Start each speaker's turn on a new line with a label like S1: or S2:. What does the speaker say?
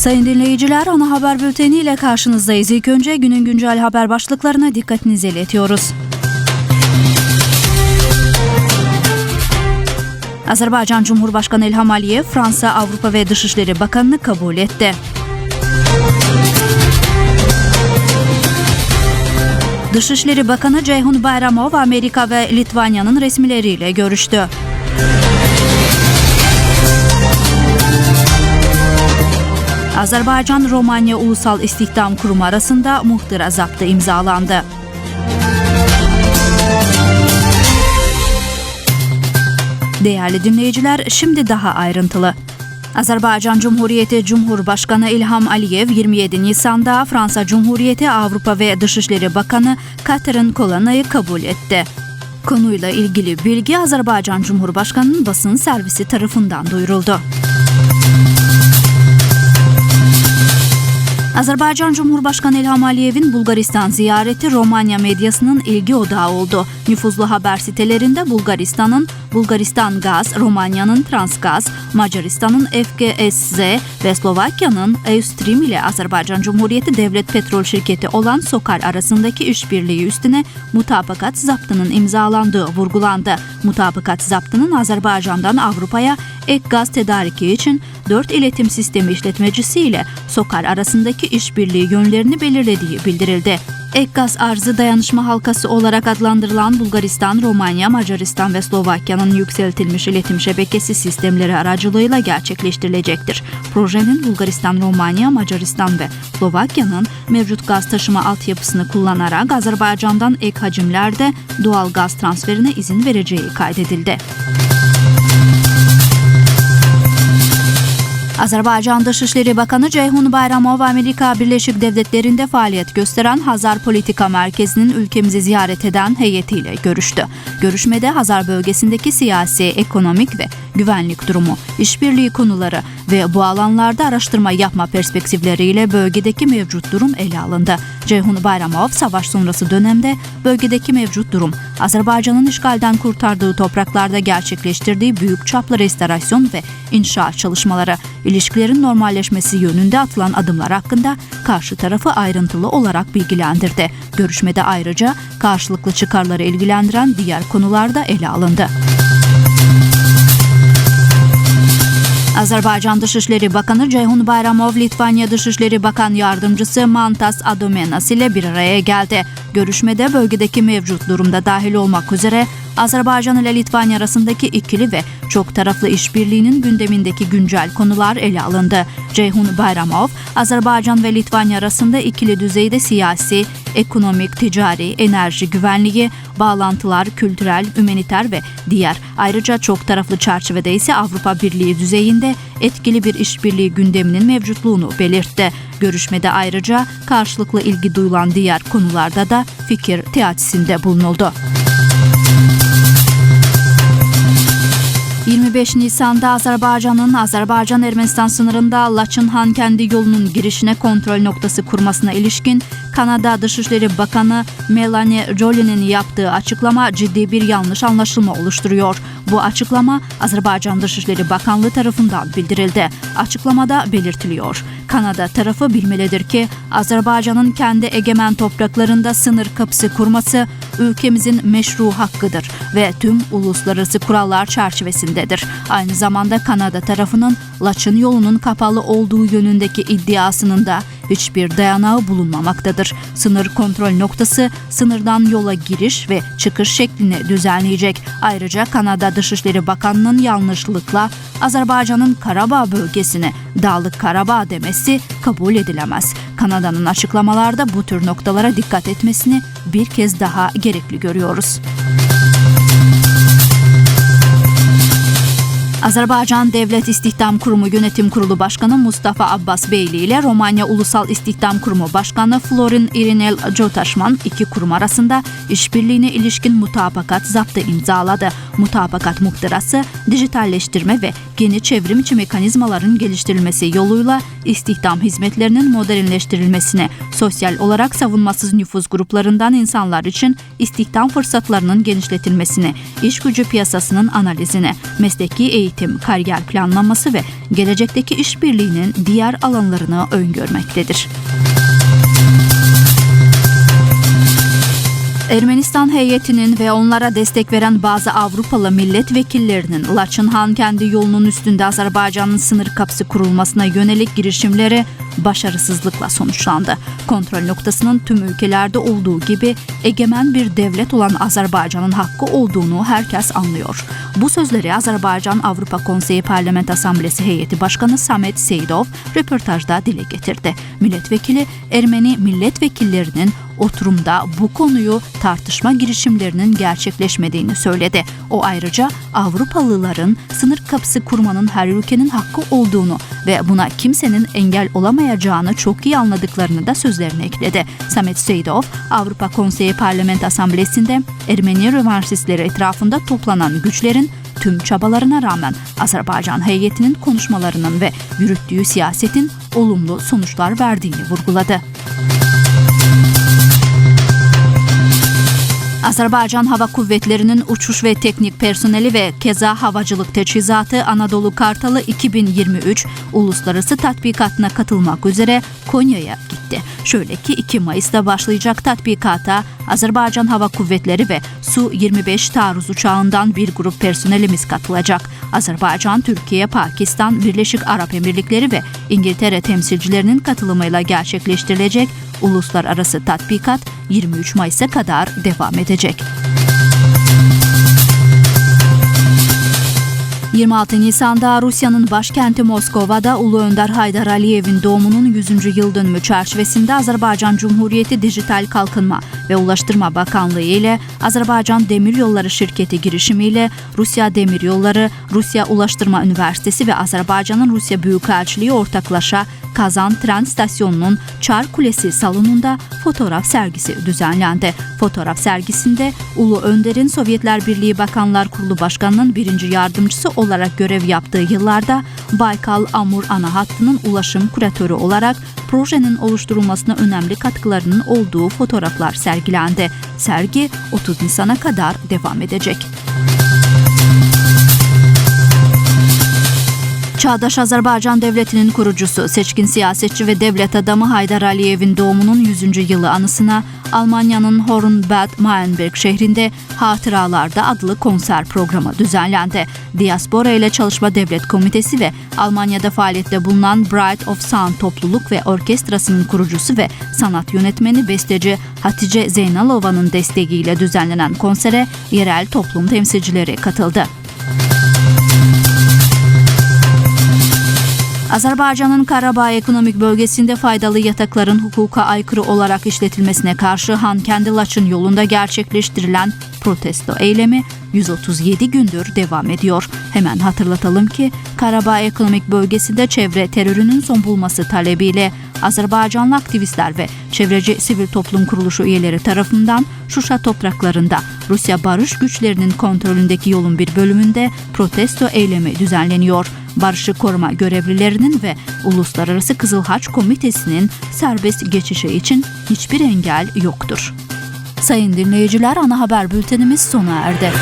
S1: Sayın dinleyiciler, ana haber bülteni ile karşınızdayız. İlk önce günün güncel haber başlıklarına dikkatinizi iletiyoruz. Azerbaycan Cumhurbaşkanı İlham Aliyev, Fransa, Avrupa ve Dışişleri Bakanını kabul etti. Dışişleri Bakanı Ceyhun Bayramov, Amerika ve Litvanya'nın resmileriyle görüştü. Azerbaycan-Romanya Ulusal İstihdam Kurumu arasında muhtıra zaptı imzalandı. Değerli dinleyiciler, şimdi daha ayrıntılı. Azerbaycan Cumhuriyeti Cumhurbaşkanı İlham Aliyev 27 Nisan'da Fransa Cumhuriyeti Avrupa ve Dışişleri Bakanı Catherine Colonna'yı kabul etti. Konuyla ilgili bilgi Azerbaycan Cumhurbaşkanı'nın basın servisi tarafından duyuruldu. Azerbaycan Cumhurbaşkanı İlham Aliyev'in Bulgaristan ziyareti Romanya medyasının ilgi odağı oldu. Nüfuzlu haber sitelerinde Bulgaristan'ın Bulgaristan Gaz, Romanya'nın Transgaz, Macaristan'ın FGSZ ve Slovakya'nın Eustream ile Azerbaycan Cumhuriyeti Devlet Petrol Şirketi olan Sokar arasındaki işbirliği üstüne mutabakat zaptının imzalandığı vurgulandı. Mutabakat zaptının Azerbaycan'dan Avrupa'ya ek gaz tedariki için 4 iletim sistemi işletmecisi ile Sokar arasındaki işbirliği yönlerini belirlediği bildirildi. Ek gaz arzı dayanışma halkası olarak adlandırılan Bulgaristan, Romanya, Macaristan ve Slovakya'nın yükseltilmiş iletim şebekesi sistemleri aracılığıyla gerçekleştirilecektir. Projenin Bulgaristan, Romanya, Macaristan ve Slovakya'nın mevcut gaz taşıma altyapısını kullanarak Azerbaycan'dan ek hacimlerde doğal gaz transferine izin vereceği kaydedildi. Azerbaycan Dışişleri Bakanı Ceyhun Bayramov Amerika Birleşik Devletleri'nde faaliyet gösteren Hazar Politika Merkezi'nin ülkemizi ziyaret eden heyetiyle görüştü. Görüşmede Hazar bölgesindeki siyasi, ekonomik ve güvenlik durumu, işbirliği konuları ve bu alanlarda araştırma yapma perspektifleriyle bölgedeki mevcut durum ele alındı. Ceyhun Bayramov savaş sonrası dönemde bölgedeki mevcut durum, Azerbaycan'ın işgalden kurtardığı topraklarda gerçekleştirdiği büyük çaplı restorasyon ve inşaat çalışmaları, ilişkilerin normalleşmesi yönünde atılan adımlar hakkında karşı tarafı ayrıntılı olarak bilgilendirdi. Görüşmede ayrıca karşılıklı çıkarları ilgilendiren diğer konular da ele alındı. Azerbaycan Dışişleri Bakanı Ceyhun Bayramov, Litvanya Dışişleri Bakan Yardımcısı Mantas Adomenas ile bir araya geldi. Görüşmede bölgedeki mevcut durumda dahil olmak üzere Azerbaycan ile Litvanya arasındaki ikili ve çok taraflı işbirliğinin gündemindeki güncel konular ele alındı. Ceyhun Bayramov, Azerbaycan ve Litvanya arasında ikili düzeyde siyasi, ekonomik, ticari, enerji güvenliği, bağlantılar, kültürel, ümmaniter ve diğer ayrıca çok taraflı çerçevede ise Avrupa Birliği düzeyinde etkili bir işbirliği gündeminin mevcutluğunu belirtti. Görüşmede ayrıca karşılıklı ilgi duyulan diğer konularda da fikir teatisinde bulunuldu. 25 Nisan'da Azerbaycan'ın Azerbaycan-Ermenistan sınırında Laçınhan kendi yolunun girişine kontrol noktası kurmasına ilişkin Kanada Dışişleri Bakanı Melanie Joly'nin yaptığı açıklama ciddi bir yanlış anlaşılma oluşturuyor. Bu açıklama Azerbaycan Dışişleri Bakanlığı tarafından bildirildi. Açıklamada belirtiliyor. Kanada tarafı bilmelidir ki Azerbaycan'ın kendi egemen topraklarında sınır kapısı kurması ülkemizin meşru hakkıdır ve tüm uluslararası kurallar çerçevesindedir. Aynı zamanda Kanada tarafının Laçın yolunun kapalı olduğu yönündeki iddiasının da hiçbir dayanağı bulunmamaktadır. Sınır kontrol noktası sınırdan yola giriş ve çıkış şeklini düzenleyecek. Ayrıca Kanada Dışişleri Bakanı'nın yanlışlıkla Azerbaycan'ın Karabağ bölgesine Dağlık Karabağ demesi kabul edilemez. Kanada'nın açıklamalarda bu tür noktalara dikkat etmesini bir kez daha gerekli görüyoruz. Azerbaycan Devlet İstihdam Kurumu Yönetim Kurulu Başkanı Mustafa Abbas Beyli ile Romanya Ulusal İstihdam Kurumu Başkanı Florin Irinel Jotaşman iki kurum arasında işbirliğine ilişkin mutabakat zaptı imzaladı. Mutabakat muhtırası dijitalleştirme ve yeni çevrim içi mekanizmaların geliştirilmesi yoluyla istihdam hizmetlerinin modernleştirilmesine, sosyal olarak savunmasız nüfus gruplarından insanlar için istihdam fırsatlarının genişletilmesine, iş gücü piyasasının analizine, mesleki eğitim eğitim, kariyer planlaması ve gelecekteki işbirliğinin diğer alanlarını öngörmektedir. Ermenistan heyetinin ve onlara destek veren bazı Avrupalı milletvekillerinin Laçınhan kendi yolunun üstünde Azerbaycan'ın sınır kapısı kurulmasına yönelik girişimleri başarısızlıkla sonuçlandı. Kontrol noktasının tüm ülkelerde olduğu gibi egemen bir devlet olan Azerbaycan'ın hakkı olduğunu herkes anlıyor. Bu sözleri Azerbaycan Avrupa Konseyi Parlament Asamblesi Heyeti Başkanı Samet Seydov röportajda dile getirdi. Milletvekili Ermeni milletvekillerinin oturumda bu konuyu tartışma girişimlerinin gerçekleşmediğini söyledi. O ayrıca Avrupalıların sınır kapısı kurmanın her ülkenin hakkı olduğunu ve buna kimsenin engel olamayacağını çok iyi anladıklarını da sözlerine ekledi. Samet Seydov, Avrupa Konseyi Parlament Asamblesi'nde Ermeni rövanşistleri etrafında toplanan güçlerin tüm çabalarına rağmen Azerbaycan heyetinin konuşmalarının ve yürüttüğü siyasetin olumlu sonuçlar verdiğini vurguladı. Azerbaycan Hava Kuvvetleri'nin uçuş ve teknik personeli ve keza havacılık teçhizatı Anadolu Kartalı 2023 uluslararası tatbikatına katılmak üzere Konya'ya gitti. Şöyle ki 2 Mayıs'ta başlayacak tatbikata Azerbaycan Hava Kuvvetleri ve Su-25 taarruz uçağından bir grup personelimiz katılacak. Azerbaycan, Türkiye, Pakistan, Birleşik Arap Emirlikleri ve İngiltere temsilcilerinin katılımıyla gerçekleştirilecek uluslararası tatbikat 23 Mayıs'a kadar devam edecek. 26 Nisan'da Rusya'nın başkenti Moskova'da Ulu Önder Haydar Aliyev'in doğumunun 100. yıl dönümü çerçevesinde Azerbaycan Cumhuriyeti Dijital Kalkınma ve Ulaştırma Bakanlığı ile Azerbaycan Demiryolları Şirketi girişimiyle Rusya Demiryolları, Rusya Ulaştırma Üniversitesi ve Azerbaycan'ın Rusya Büyükelçiliği ortaklaşa Kazan Tren Stasyonu'nun Çar Kulesi salonunda fotoğraf sergisi düzenlendi. Fotoğraf sergisinde Ulu Önder'in Sovyetler Birliği Bakanlar Kurulu Başkanı'nın birinci yardımcısı olarak görev yaptığı yıllarda Baykal Amur ana hattının ulaşım kuratörü olarak projenin oluşturulmasına önemli katkılarının olduğu fotoğraflar sergilendi. Sergi 30 Nisan'a kadar devam edecek. Çağdaş Azerbaycan Devleti'nin kurucusu, seçkin siyasetçi ve devlet adamı Haydar Aliyev'in doğumunun 100. yılı anısına Almanya'nın Hornbad Mayenberg şehrinde Hatıralarda adlı konser programı düzenlendi. Diaspora ile Çalışma Devlet Komitesi ve Almanya'da faaliyette bulunan Bright of Sound topluluk ve orkestrasının kurucusu ve sanat yönetmeni besteci Hatice Zeynalova'nın desteğiyle düzenlenen konsere yerel toplum temsilcileri katıldı. Azerbaycan'ın Karabağ ekonomik bölgesinde faydalı yatakların hukuka aykırı olarak işletilmesine karşı Han kendi Laçın yolunda gerçekleştirilen protesto eylemi 137 gündür devam ediyor. Hemen hatırlatalım ki Karabağ ekonomik bölgesinde çevre terörünün son bulması talebiyle Azerbaycanlı aktivistler ve çevreci sivil toplum kuruluşu üyeleri tarafından Şuşa topraklarında Rusya barış güçlerinin kontrolündeki yolun bir bölümünde protesto eylemi düzenleniyor barışı koruma görevlilerinin ve Uluslararası Kızıl Haç Komitesi'nin serbest geçişi için hiçbir engel yoktur. Sayın dinleyiciler ana haber bültenimiz sona erdi.